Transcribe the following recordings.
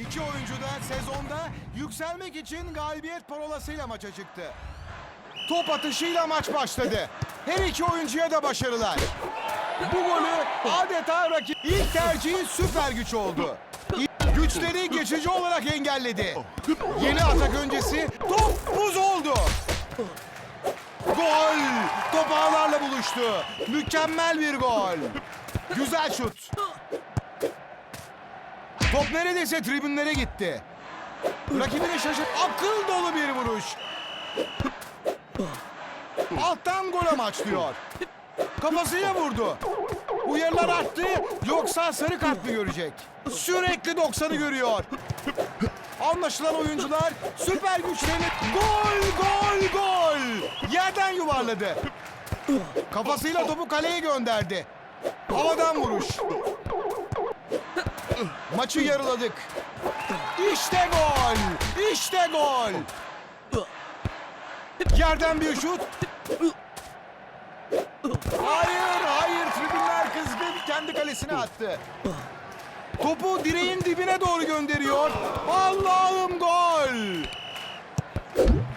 İki oyuncu da sezonda yükselmek için galibiyet parolasıyla maça çıktı. Top atışıyla maç başladı. Her iki oyuncuya da başarılar. Bu golü adeta rakip ilk tercihi süper güç oldu. Güçleri geçici olarak engelledi. Yeni atak öncesi top buz oldu. Gol! Top ağlarla buluştu. Mükemmel bir gol. Güzel şut. Top neredeyse tribünlere gitti. Rakibini şaşırt. Akıl dolu bir vuruş. Alttan gol amaçlıyor. Kafasıyla vurdu. Uyarılar arttı. Yoksa sarı kart mı görecek? Sürekli 90'ı görüyor. Anlaşılan oyuncular süper güçlerini gol gol gol yerden yuvarladı. Kafasıyla topu kaleye gönderdi. Havadan vuruş. Maçı yarıladık. İşte gol! İşte gol! Yerden bir şut. Hayır, hayır. Tribünler kızgın. Kendi kalesine attı. Topu direğin dibine doğru gönderiyor. Allah'ım gol!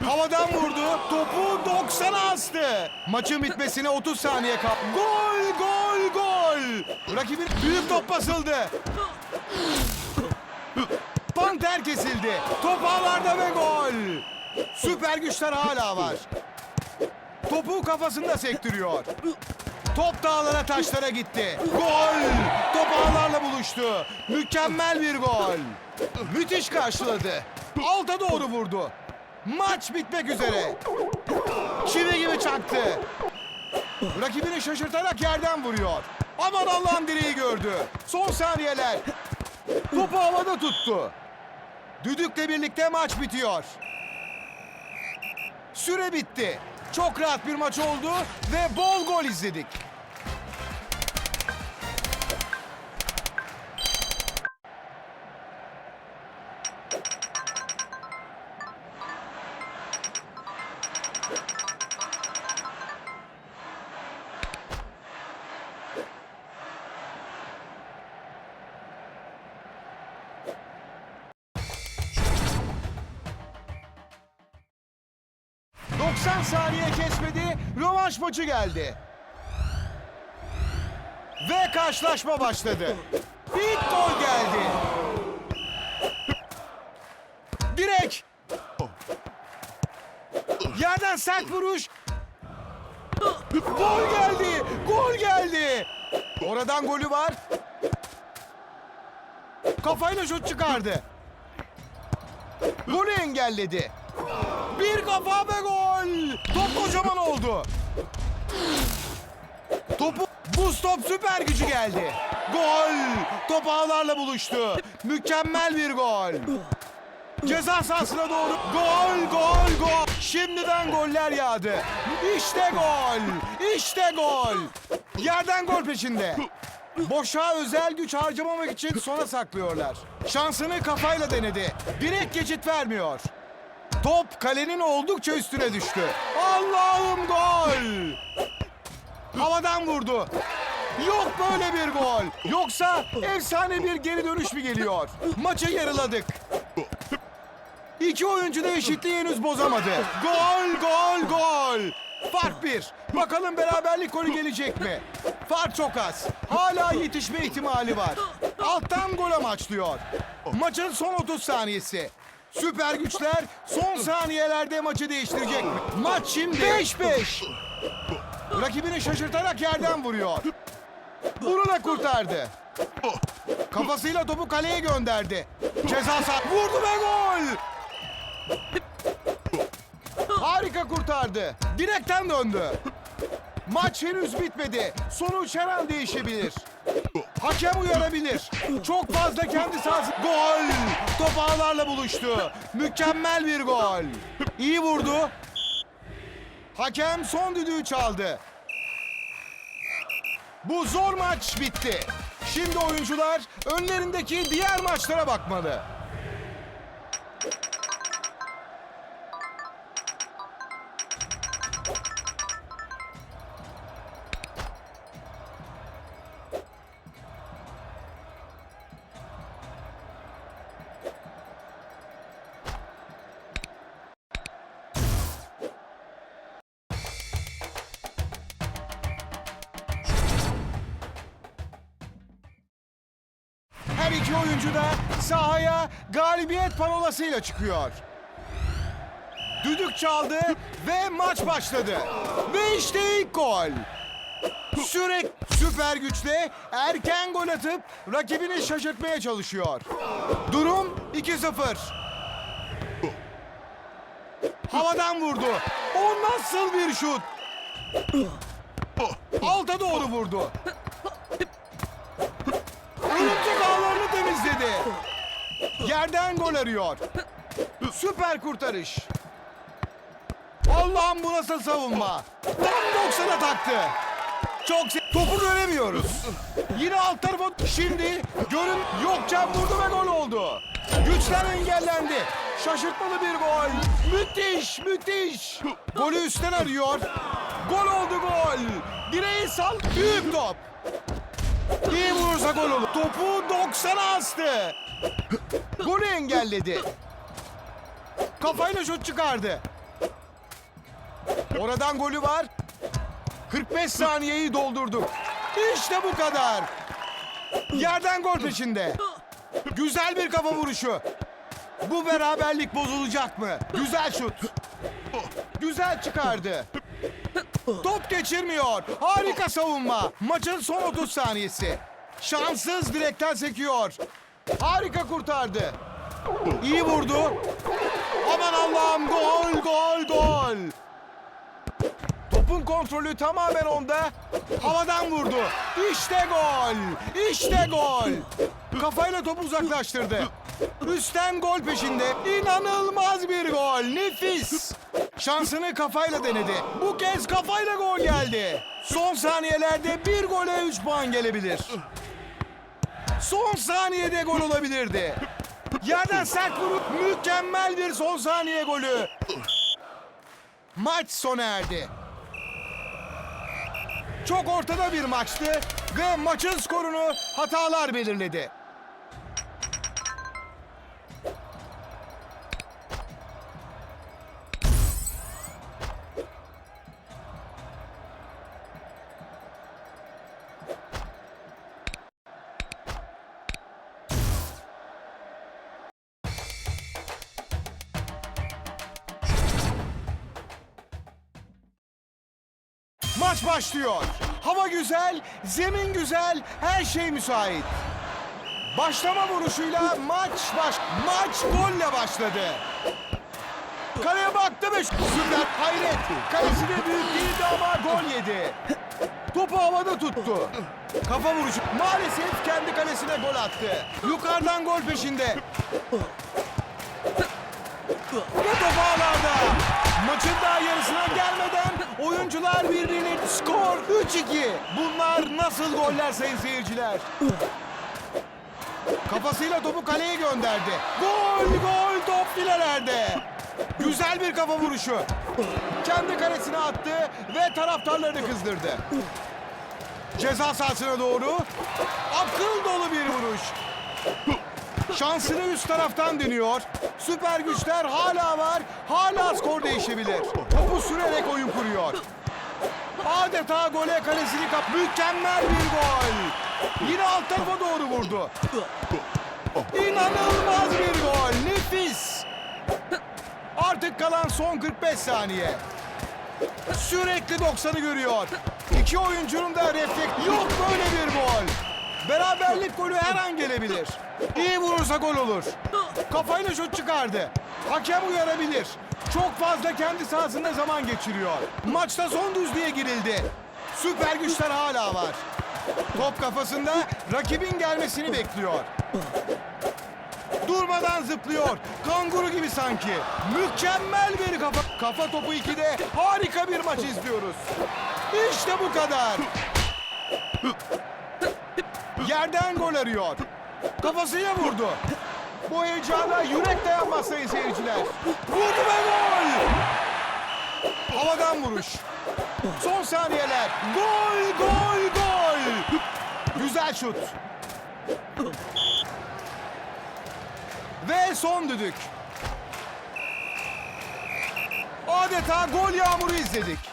Havadan vurdu. Topu 90'a astı. Maçın bitmesine 30 saniye kaldı. Gol, gol, gol! Rakibin büyük top basıldı. Panter kesildi. Top ağlarda ve gol. Süper güçler hala var. Topu kafasında sektiriyor. Top dağlara taşlara gitti. Gol! Top ağlarla buluştu. Mükemmel bir gol. Müthiş karşıladı. Alta doğru vurdu. Maç bitmek üzere. Çivi gibi çaktı. Rakibini şaşırtarak yerden vuruyor. Aman Allah'ım direği gördü. Son saniyeler. Topu havada tuttu. Düdükle birlikte maç bitiyor. Süre bitti. Çok rahat bir maç oldu ve bol gol izledik. ...90 saniye kesmedi, rövanş maçı geldi. Ve karşılaşma başladı. İlk gol geldi. Direk. Yerden sert vuruş. Gol geldi. Gol geldi. Oradan golü var. Kafayla şut çıkardı. Golü engelledi. Bir kafa ve gol. Top kocaman oldu. Topu buz top süper gücü geldi. Gol. Top ağlarla buluştu. Mükemmel bir gol. Ceza sahasına doğru gol gol gol. Şimdiden goller yağdı. İşte gol. İşte gol. Yerden gol peşinde. Boşa özel güç harcamamak için sona saklıyorlar. Şansını kafayla denedi. Direkt geçit vermiyor. Top kalenin oldukça üstüne düştü. Allah'ım gol! Havadan vurdu. Yok böyle bir gol. Yoksa efsane bir geri dönüş mü geliyor? Maçı yarıladık. İki oyuncu da eşitliği henüz bozamadı. Gol, gol, gol. Fark bir. Bakalım beraberlik golü gelecek mi? Fark çok az. Hala yetişme ihtimali var. Alttan gol amaçlıyor. Maçın son 30 saniyesi. Süper güçler son saniyelerde maçı değiştirecek? Maç şimdi 5-5. Rakibini şaşırtarak yerden vuruyor. Bunu da kurtardı. Kafasıyla topu kaleye gönderdi. Ceza sahası vurdu ve gol. Harika kurtardı. Direkten döndü. Maç henüz bitmedi. Sonuç her an değişebilir. Hakem uyarabilir. Çok fazla kendi sahası. Gol! Top ağlarla buluştu. Mükemmel bir gol. İyi vurdu. Hakem son düdüğü çaldı. Bu zor maç bitti. Şimdi oyuncular önlerindeki diğer maçlara bakmalı. Her iki oyuncu da sahaya galibiyet parolasıyla çıkıyor. Düdük çaldı ve maç başladı. Ve işte ilk gol. Sürek süper güçle erken gol atıp rakibini şaşırtmaya çalışıyor. Durum 2-0. Havadan vurdu. O nasıl bir şut? Alta doğru vurdu. Yerden gol arıyor. Süper kurtarış. Allah'ım bu nasıl savunma? Tam 90'a taktı. Çok se- Topu göremiyoruz. Yine alt tarafa şimdi görün yokça vurdu ve gol oldu. Güçler engellendi. Şaşırtmalı bir gol. Müthiş, müthiş. Golü üstten arıyor. Gol oldu gol. Direği sal. Büyük top. İyi vurursa gol olur. Topu 90'a astı. Golü engelledi. Kafayla şut çıkardı. Oradan golü var. 45 saniyeyi doldurduk. İşte bu kadar. Yerden gol peşinde. Güzel bir kafa vuruşu. Bu beraberlik bozulacak mı? Güzel şut. Güzel çıkardı. Top geçirmiyor. Harika savunma. Maçın son 30 saniyesi. Şanssız direkten sekiyor. Harika kurtardı. İyi vurdu. Aman Allah'ım gol gol gol. Topun kontrolü tamamen onda. Havadan vurdu. İşte gol. İşte gol. Kafayla topu uzaklaştırdı. Üstten gol peşinde. İnanılmaz bir gol. Nefis. Şansını kafayla denedi. Bu kez kafayla gol geldi. Son saniyelerde bir gole 3 puan gelebilir. Son saniyede gol olabilirdi. Yerden sert vurup mükemmel bir son saniye golü. Maç sona erdi. Çok ortada bir maçtı ve maçın skorunu hatalar belirledi. Maç başlıyor. Hava güzel, zemin güzel, her şey müsait. Başlama vuruşuyla maç baş maç golle başladı. Kaleye baktı ve süper hayret. Kalesi de büyük değildi ama gol yedi. Topu havada tuttu. Kafa vuruşu. Maalesef kendi kalesine gol attı. Yukarıdan gol peşinde. Ve top ağlarda. Maçın daha yarısına gelmeden oyuncular birbirini skor 3-2. Bunlar nasıl goller sayın seyirciler? Kafasıyla topu kaleye gönderdi. Gol gol top filelerde. Güzel bir kafa vuruşu. Kendi kalesine attı ve taraftarlarını kızdırdı. Ceza sahasına doğru akıl dolu bir vuruş. Şansını üst taraftan deniyor. Süper güçler hala var. Hala skor değişebilir. Topu sürerek oyun kuruyor. Adeta gole kalesini kap. Mükemmel bir gol. Yine alt tarafa doğru vurdu. İnanılmaz bir gol. Nefis. Artık kalan son 45 saniye. Sürekli 90'ı görüyor. İki oyuncunun da refleks yok böyle bir gol. Beraberlik golü her an gelebilir. İyi vurursa gol olur. Kafayla şut çıkardı. Hakem uyarabilir. Çok fazla kendi sahasında zaman geçiriyor. Maçta son düzlüğe girildi. Süper güçler hala var. Top kafasında rakibin gelmesini bekliyor. Durmadan zıplıyor. Kanguru gibi sanki. Mükemmel bir kafa. Kafa topu 2'de harika bir maç izliyoruz. İşte bu kadar. Yerden gol arıyor. Kafasıyla vurdu. Bu heyecana yürek dayanmaz sayın seyirciler. Vurdu ve gol. Havadan vuruş. Son saniyeler. Gol, gol, gol. Güzel şut. Ve son düdük. Adeta gol yağmuru izledik.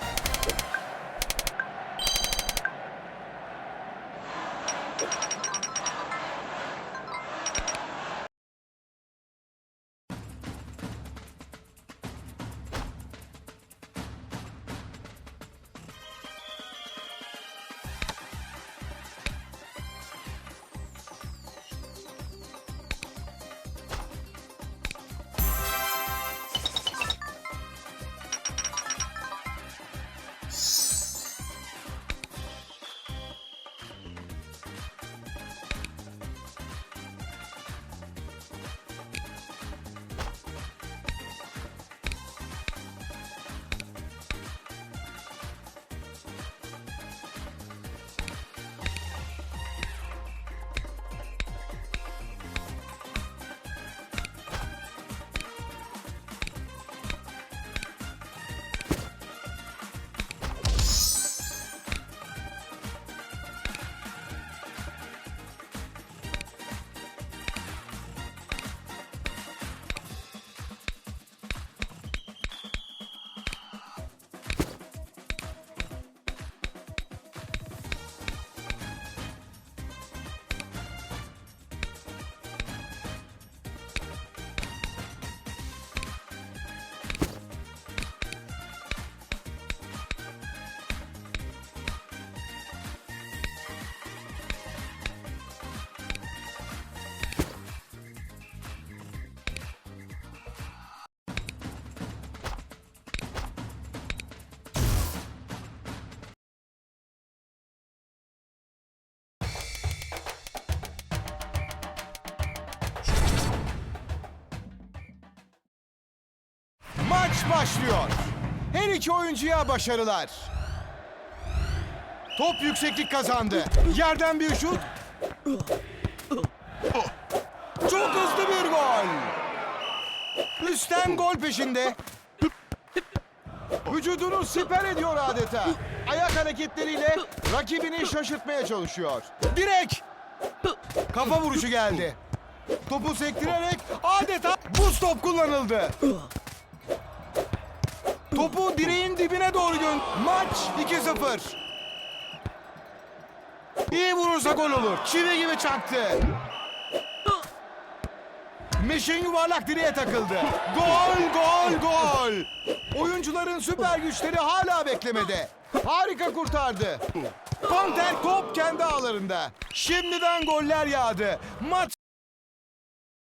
Başlıyor. Her iki oyuncuya başarılar. Top yükseklik kazandı. Yerden bir şut. Çok hızlı bir gol. Üstten gol peşinde. Vücudunu siper ediyor adeta. Ayak hareketleriyle rakibini şaşırtmaya çalışıyor. Direk. Kafa vuruşu geldi. Topu sektirerek adeta buz top kullanıldı. Topu direğin dibine doğru gön. Maç 2-0. İyi vurursa gol olur. Çivi gibi çaktı. Meşin yuvarlak direğe takıldı. Gol, gol, gol. Oyuncuların süper güçleri hala beklemede. Harika kurtardı. Panter top kendi ağlarında. Şimdiden goller yağdı. Maç